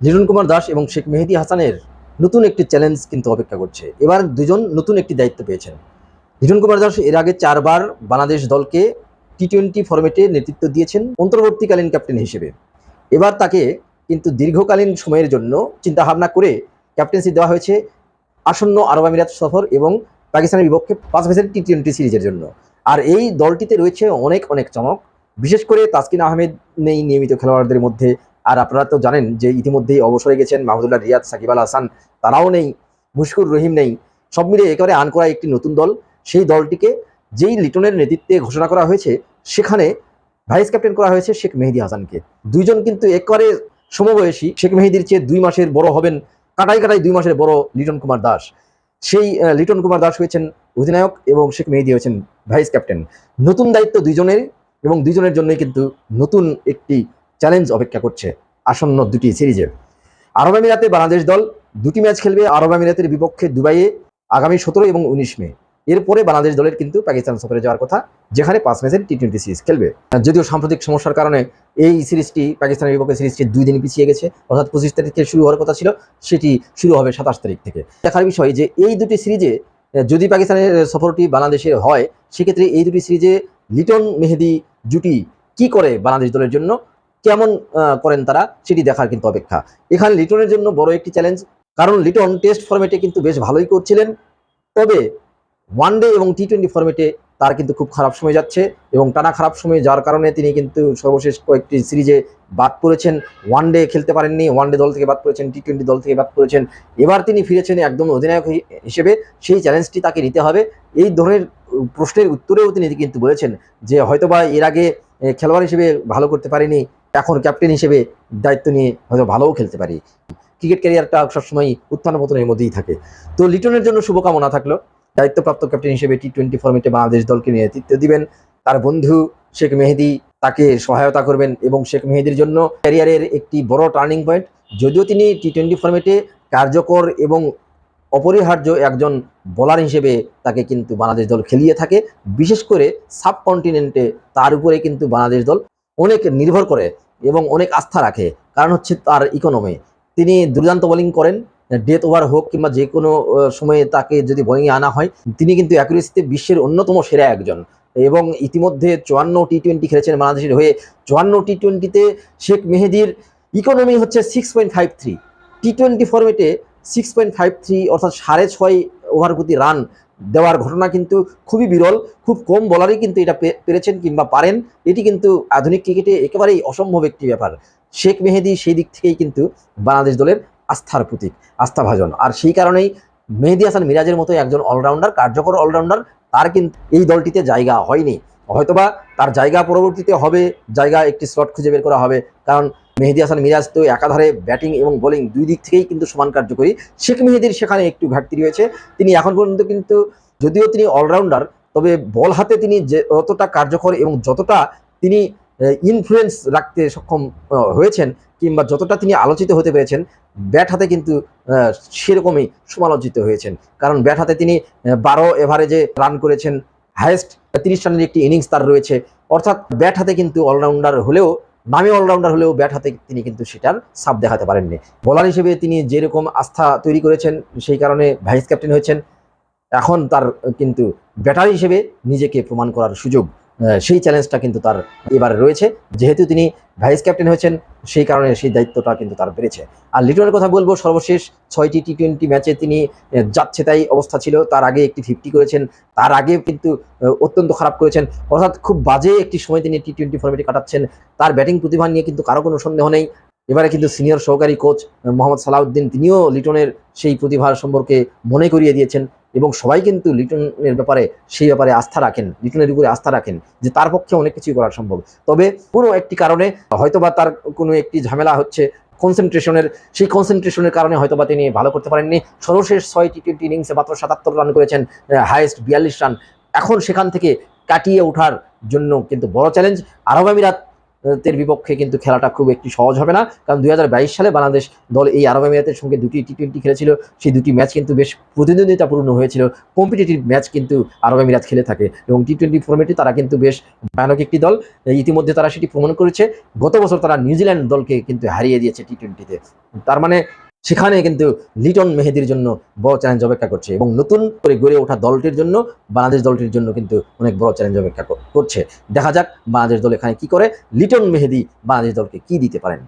লিটন কুমার দাস এবং শেখ মেহেদি হাসানের নতুন একটি চ্যালেঞ্জ কিন্তু অপেক্ষা করছে। এবার দুজন নতুন একটি দায়িত্ব পেয়েছেন। লিটন কুমার দাস এর আগে চারবার বাংলাদেশ দলকে টি টোয়েন্টি ফরম্যাটে নেতৃত্ব দিয়েছেন অন্তর্বর্তীকালীন ক্যাপ্টেন হিসেবে। এবার তাকে কিন্তু দীর্ঘকালীন সময়ের জন্য চিন্তাভাবনা করে ক্যাপ্টেন্সি দেওয়া হয়েছে আসন্ন আরব আমিরাত সফর এবং পাকিস্তানের বিপক্ষে পাঁচ ম্যাচের টি টোয়েন্টি সিরিজের জন্য। আর এই দলটিতে রয়েছে অনেক অনেক চমক। বিশেষ করে তাসকিন আহমেদ নেই নিয়মিত খেলোয়াড়দের মধ্যে। আর আপনারা তো জানেন যে ইতিমধ্যেই অবসরে গেছেন মাহমুদুল্লাহ রিয়াদ, সাকিব আল হাসান, তারাও নেই, মুশকুর রহিম নেই। সব মিলে একেবারে আন করা একটি নতুন দল। সেই দলটিকে যেই লিটনের নেতৃত্বে ঘোষণা করা হয়েছে, সেখানে ভাইস ক্যাপ্টেন করা হয়েছে শেখ মেহেদি হাসানকে। দুইজন কিন্তু একেবারে সমবয়সী। শেখ মেহেদির চেয়ে দুই মাসের বড় হবেন, কাটাই কাটাই দুই মাসের বড় লিটন কুমার দাস। সেই লিটন কুমার দাস হয়েছেন অধিনায়ক এবং শেখ মেহেদি হয়েছেন ভাইস ক্যাপ্টেন। নতুন দায়িত্ব দুইজনের এবং দুইজনের জন্যই কিন্তু নতুন একটি চ্যালেঞ্জ অপেক্ষা করছে আসন্ন দুটি সিরিজে আরব আমিরাতে বাংলাদেশ দল দুটি ম্যাচ খেলবে আরব আমিরাতের বিপক্ষে দুবাইয়ে আগামী সতেরো এবং উনিশ মে। এরপরে বাংলাদেশ দলের কিন্তু পাকিস্তান সফরে যাওয়ার কথা, যেখানে পাঁচ ম্যাচের টি টোয়েন্টি সিরিজ খেলবে। যদিও সাম্প্রতিক সমস্যার কারণে এই সিরিজটি পাকিস্তানের বিপক্ষে সিরিজটি দুই দিন পিছিয়ে গেছে, অর্থাৎ পঁচিশ তারিখ থেকে শুরু হওয়ার কথা ছিল, সেটি শুরু হবে সাতাশ তারিখ থেকে। দেখার বিষয় যে এই দুটি সিরিজে যদি পাকিস্তানের সফরটি বাংলাদেশে হয়, সেক্ষেত্রে এই দুটি সিরিজে লিটন মেহেদি জুটি কি করে বাংলাদেশ দলের জন্য কেমন করেন তারা, সেটি দেখার কিন্তু অপেক্ষা। এখানে লিটনের জন্য বড় একটি চ্যালেঞ্জ কারণ লিটন টেস্ট ফরম্যাটে কিন্তু বেশ ভালোই করছিলেন। তবে ওয়ানডে এবং টি টোয়েন্টি ফরম্যাটে তার কিন্তু খুব খারাপ সময় যাচ্ছে এবং টানা খারাপ সময় যাওয়ার কারণে তিনি কিন্তু সর্বশেষ কয়েকটি সিরিজে বাদ পড়েছেন। ওয়ানডে খেলতে পারেননি ওয়ানডে দল থেকে বাদ পড়েছেন টি টোয়েন্টি দল থেকে বাদ পড়েছেন। এবার তিনি ফিরেছেন একদম অধিনায়ক হিসেবে, সেই চ্যালেঞ্জটি তাকে নিতে হবে। এই ধরনের প্রশ্নের উত্তরেও তিনি কিন্তু বলেছেন যে হয়তোবা এর আগে খেলোয়াড় হিসেবে ভালো করতে পারিনি এখন ক্যাপ্টেন হিসেবে দায়িত্ব নিয়ে হয়তো ভালোও খেলতে পারি। ক্রিকেট ক্যারিয়ারটা সবসময় উত্থান পতনের মধ্যেই থাকে। তো লিটনের জন্য শুভকামনা থাকল। দায়িত্বপ্রাপ্ত ক্যাপ্টেন হিসেবে টি টোয়েন্টি ফর্মেটে বাংলাদেশ দলকে নেতৃত্ব দিবেন। তার বন্ধু শেখ মেহেদি তাকে সহায়তা করবেন এবং শেখ মেহেদির জন্য ক্যারিয়ারের একটি বড় টার্নিং পয়েন্ট যদিও তিনি টি টোয়েন্টি ফর্মেটে কার্যকর এবং অপরিহার্য একজন বোলার হিসেবে তাকে কিন্তু বাংলাদেশ দল খেলিয়ে থাকে। বিশেষ করে সাবকন্টিনেন্টে তার উপরে কিন্তু বাংলাদেশ দল অনেক নির্ভর করে। এবং অনেক আস্থা রাখে। কারণ হচ্ছে তার ইকোনমি তিনি দুর্দান্ত বোলিং করেন ডেথ ওভার হোক কিংবা যে কোনো সময়ে তাকে যদি বোলিংয়ে আনা হয়, তিনি কিন্তু অ্যাকুরেসিতে বিশ্বের অন্যতম সেরা একজন। এবং ইতিমধ্যে চুয়ান্ন টি টোয়েন্টি খেলেছেন বাংলাদেশের হয়ে। চুয়ান্ন টি টোয়েন্টিতে শেখ মেহেদির ইকোনমি হচ্ছে six point five three T twenty ফর্মেটে সিক্স পয়েন্ট ফাইভ থ্রি অর্থাৎ সাড়ে ছয় ওভার প্রতি রান দেওয়ার ঘটনা কিন্তু খুবই বিরল, খুব কম বলারই কিন্তু এটা পেরেছেন কিংবা পারেন। এটি কিন্তু আধুনিক ক্রিকেটে একেবারেই অসম্ভব একটি ব্যাপার। শেখ মেহেদি সেই দিক থেকেই কিন্তু বাংলাদেশ দলের আস্থার প্রতীক, আস্থাভাজন। আর সেই কারণেই মেহেদি হাসান মিরাজের মতো একজন অলরাউন্ডার, কার্যকর অলরাউন্ডার, তার কিন্তু এই দলটিতে জায়গা হয়নি। হয়তোবা তার জায়গা পরবর্তীতে হবে, জায়গা একটি স্লট খুঁজে বের করা হবে। কারণ মেহেদি হাসান মিরাজ তো একাধারে ব্যাটিং এবং বোলিং দুই দিক থেকেই কিন্তু সমান কার্যকরী। শেখ মেহেদির সেখানে একটু ঘাটতি রয়েছে। তিনি এখন পর্যন্ত কিন্তু যদিও তিনি অলরাউন্ডার, তবে বল হাতে তিনি যে যতটা কার্যকর এবং যতটা তিনি ইনফ্লুয়েন্স রাখতে সক্ষম হয়েছেন কিংবা যতটা তিনি আলোচিত হতে পেরেছেন, ব্যাট হাতে কিন্তু সেরকমই সমালোচিত হয়েছেন। কারণ ব্যাট হাতে তিনি বারো এভারেজে রান করেছেন, হায়েস্ট, তিরিশ রানের একটি ইনিংস তার রয়েছে। অর্থাৎ ব্যাট হাতে কিন্তু অলরাউন্ডার হলেও নামে অলরাউন্ডার হলেও ব্যাট হাতে তিনি কিন্তু সেটার সাপ দেখাতে পারেননি। বোলার হিসেবে তিনি যেরকম আস্থা তৈরি করেছেন, সেই কারণে ভাইস ক্যাপ্টেন হয়েছেন। এখন তার কিন্তু ব্যাটার হিসেবে নিজেকে প্রমাণ করার সুযোগ সেই চ্যালেঞ্জটা কিন্তু তার এবার রয়েছে। যেহেতু তিনি ভাইস ক্যাপ্টেন হয়েছেন, সেই কারণে সেই দায়িত্বটা কিন্তু তার বেড়েছে। আর লিটনের কথা বলব, সর্বশেষ ছয়টি টি টোয়েন্টি ম্যাচে তিনি যাচ্ছে তাই অবস্থা ছিল। তার আগে একটি ফিফটি করেছেন, তার আগে কিন্তু অত্যন্ত খারাপ করেছেন। অর্থাৎ খুব বাজে একটি সময় তিনি টি টোয়েন্টি ফর্মেটে কাটাচ্ছেন। তার ব্যাটিং প্রতিভা নিয়ে কিন্তু কারও কোনো সন্দেহ নেই। এবারে কিন্তু সিনিয়র সহকারী কোচ মোহাম্মদ সালাউদ্দিন, তিনিও লিটনের সেই প্রতিভার সম্পর্কে মনে করিয়ে দিয়েছেন। এবং সবাই কিন্তু লিটনের ব্যাপারে, সেই ব্যাপারে আস্থা রাখেন, লিটনের উপরে আস্থা রাখেন যে তার পক্ষে অনেক কিছুই করা সম্ভব। তবে কোনো একটি কারণে হয়তোবা তার কোনো একটি ঝামেলা হচ্ছে কনসেন্ট্রেশনের সেই কনসেন্ট্রেশনের কারণে হয়তোবা তিনি ভালো করতে পারেননি। সর্বশেষ ছয় টি টোয়েন্টি ইনিংসে মাত্র সাতাত্তর রান করেছেন হাইয়েস্ট বিয়াল্লিশ রান। এখন সেখান থেকে কাটিয়ে ওঠার জন্য কিন্তু বড় চ্যালেঞ্জ আরব আমিরাত তের বিপক্ষে কিন্তু খেলাটা খুব একটি সহজ হবে না। কারণ দু হাজার বাইশ সালে বাংলাদেশ দল এই আরব আমিরাতের সঙ্গে দুটি টি টোয়েন্টি খেলেছিল। সেই দুটি ম্যাচ কিন্তু বেশ প্রতিদ্বন্দ্বিতাপূর্ণ হয়েছিল। কম্পিটিটিভ ম্যাচ কিন্তু আরব আমিরাত খেলে থাকে। এবং টি টোয়েন্টি ফর্মেটে তারা কিন্তু বেশ ভয়ানক একটি দল। ইতিমধ্যে তারা সেটি প্রমাণ করেছে। গত বছর তারা নিউজিল্যান্ড দলকে কিন্তু হারিয়ে দিয়েছে টি টোয়েন্টিতে তার মানে সেখানে কিন্তু লিটন মেহেদির জন্য বড় চ্যালেঞ্জ অপেক্ষা করছে এবং নতুন করে গড়ে ওঠা দলটির জন্য, বাংলাদেশ দলটির জন্য কিন্তু অনেক বড় চ্যালেঞ্জ অপেক্ষা করছে। দেখা যাক বাংলাদেশ দল এখানে কি করে, লিটন মেহেদি বাংলাদেশ দলকে কি দিতে পারেন।